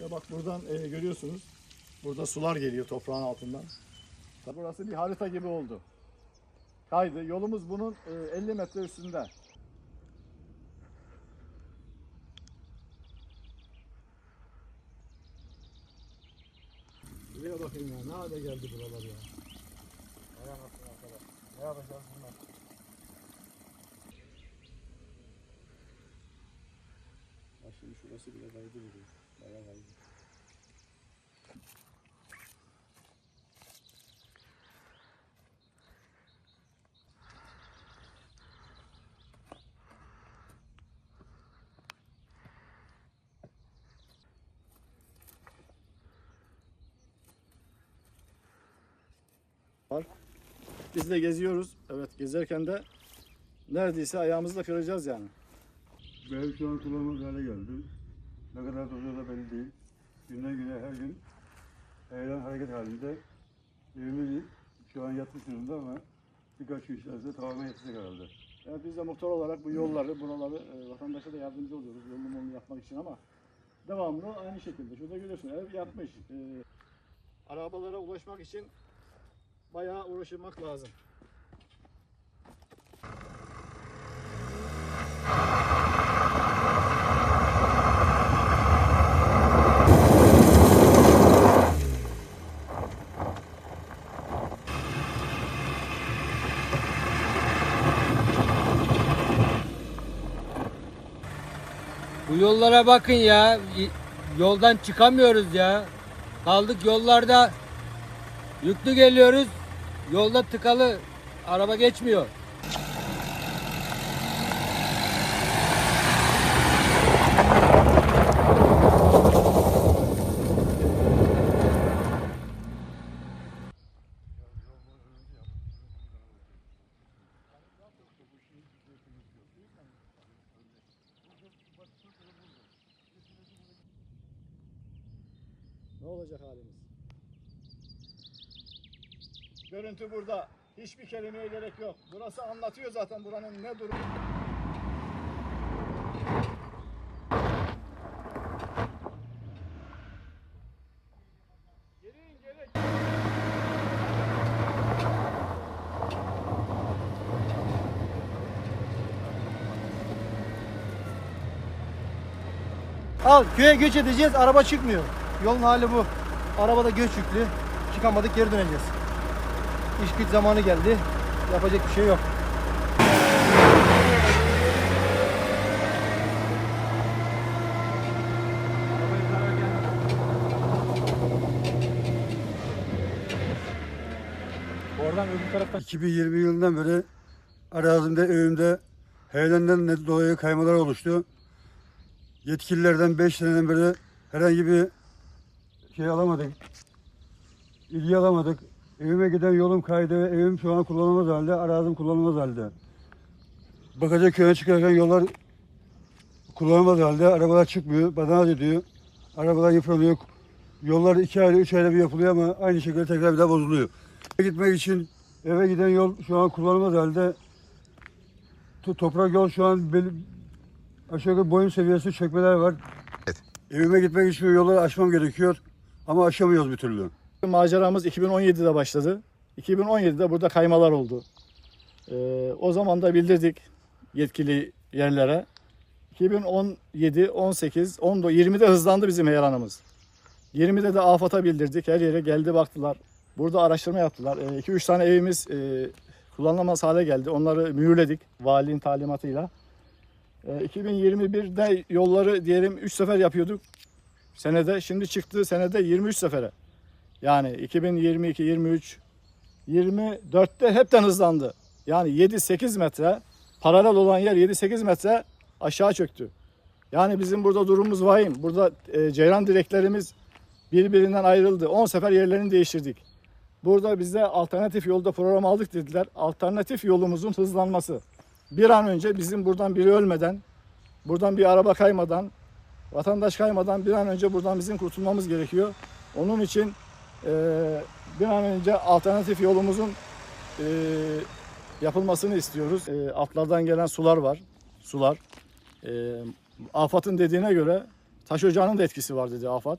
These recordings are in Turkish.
Ya bak buradan e, görüyorsunuz. Burada sular geliyor toprağın altından. Tabi burası bir harita gibi oldu. Kaydı. Yolumuz bunun e, 50 metre üstünde. Buraya bakayım ya. Ne hale geldi buralar ya. Vay anasını arkadaş. Ne yapacağız bunlar? Bak şimdi şurası bile kaydı duruyor. Var. Biz de geziyoruz. Evet gezerken de neredeyse ayağımızı da kıracağız yani. Benim şu an kullanılmaz hale geldi. Ne kadar dozuyor da belli değil. Günden güne her gün eylem hareket halinde. Evimiz şu an yatmış durumda ama birkaç gün içerisinde tamamen yatacak herhalde. Yani biz de muhtar olarak bu yolları, buraları e, vatandaşa da yardımcı oluyoruz yolunu molunu yapmak için ama devamlı aynı şekilde. Şurada görüyorsun ev yapmış. E, arabalara ulaşmak için bayağı uğraşmak lazım. Bu yollara bakın ya. Yoldan çıkamıyoruz ya. Kaldık yollarda. Yüklü geliyoruz. Yolda tıkalı. Araba geçmiyor. Ne olacak halimiz? Görüntü burada. Hiçbir kelimeye gerek yok. Burası anlatıyor zaten buranın ne durum. Al köye göç edeceğiz araba çıkmıyor. Yolun hali bu. Arabada göç yüklü. Çıkamadık geri döneceğiz. İş güç zamanı geldi. Yapacak bir şey yok. Oradan öbür taraftan 2020 yılından beri arazimde, evimde heyelenden dolayı kaymalar oluştu. Yetkililerden 5 seneden beri herhangi bir şey alamadık. İlgi alamadık. Evime giden yolum kaydı. Evim şu an kullanılmaz halde, arazim kullanılmaz halde. Bakacak köyüne çıkarken yollar kullanılmaz halde. Arabalar çıkmıyor, badanaz ediyor. Arabalar yıpranıyor. Yollar iki ayda, üç ayda bir yapılıyor ama aynı şekilde tekrar bir daha bozuluyor. Gitmek için eve giden yol şu an kullanılmaz halde. To- Toprak yol şu an belli, aşağı yukarı boyun seviyesi çökmeler var. Evet. Evime gitmek için yolları aşmam gerekiyor ama aşamıyoruz bir türlü. Maceramız 2017'de başladı. 2017'de burada kaymalar oldu. Ee, o zaman da bildirdik yetkili yerlere. 2017, 18, 19, 20'de hızlandı bizim heyelanımız. 20'de de AFAD'a bildirdik. Her yere geldi baktılar. Burada araştırma yaptılar. 2-3 tane evimiz e, kullanılamaz hale geldi. Onları mühürledik valinin talimatıyla. E, 2021'de yolları diyelim 3 sefer yapıyorduk senede. Şimdi çıktı senede 23 sefere. Yani 2022, 23, 24'te hepten hızlandı. Yani 7-8 metre paralel olan yer 7-8 metre aşağı çöktü. Yani bizim burada durumumuz vahim. Burada e, ceyran direklerimiz birbirinden ayrıldı. 10 sefer yerlerini değiştirdik. Burada bize alternatif yolda program aldık dediler. Alternatif yolumuzun hızlanması. Bir an önce bizim buradan biri ölmeden, buradan bir araba kaymadan, vatandaş kaymadan bir an önce buradan bizim kurtulmamız gerekiyor. Onun için e, bir an önce alternatif yolumuzun e, yapılmasını istiyoruz. E, altlardan gelen sular var. Sular. E, AFAD'ın dediğine göre taş ocağının da etkisi var dedi AFAD.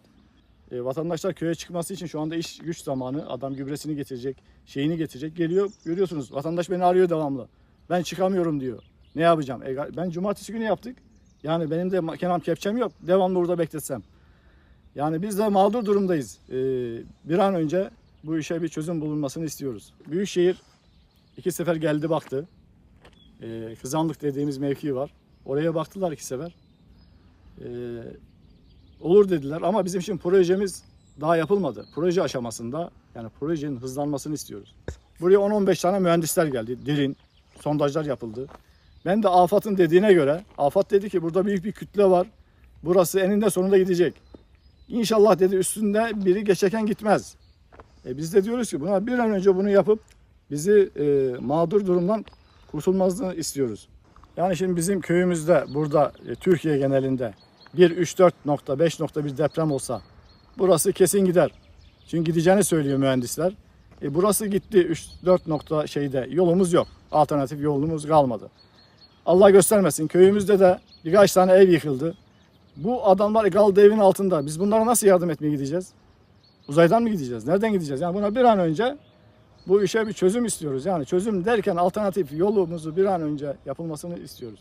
E, vatandaşlar köye çıkması için şu anda iş güç zamanı. Adam gübresini getirecek, şeyini getirecek. Geliyor görüyorsunuz vatandaş beni arıyor devamlı. Ben çıkamıyorum diyor. Ne yapacağım? E, ben cumartesi günü yaptık. Yani benim de kenam kepçem yok. Devamlı burada bekletsem. Yani biz de mağdur durumdayız. E, bir an önce bu işe bir çözüm bulunmasını istiyoruz. Büyükşehir iki sefer geldi baktı. E, Kızanlık dediğimiz mevki var. Oraya baktılar iki sefer. E, olur dediler ama bizim için projemiz daha yapılmadı. Proje aşamasında yani projenin hızlanmasını istiyoruz. Buraya 10-15 tane mühendisler geldi. Derin sondajlar yapıldı. Ben de AFAD'ın dediğine göre AFAD dedi ki burada büyük bir kütle var. Burası eninde sonunda gidecek. İnşallah dedi üstünde biri geçerken gitmez. E biz de diyoruz ki buna bir an önce bunu yapıp bizi e, mağdur durumdan kurtulmasını istiyoruz. Yani şimdi bizim köyümüzde burada e, Türkiye genelinde 1 3 4 nokta 5 nokta bir deprem olsa burası kesin gider. Çünkü gideceğini söylüyor mühendisler. E burası gitti 3 4 nokta şeyde yolumuz yok. Alternatif yolumuz kalmadı. Allah göstermesin köyümüzde de birkaç tane ev yıkıldı. Bu adamlar kaldı evin altında. Biz bunlara nasıl yardım etmeye gideceğiz? Uzaydan mı gideceğiz? Nereden gideceğiz? Yani buna bir an önce bu işe bir çözüm istiyoruz. Yani çözüm derken alternatif yolumuzu bir an önce yapılmasını istiyoruz.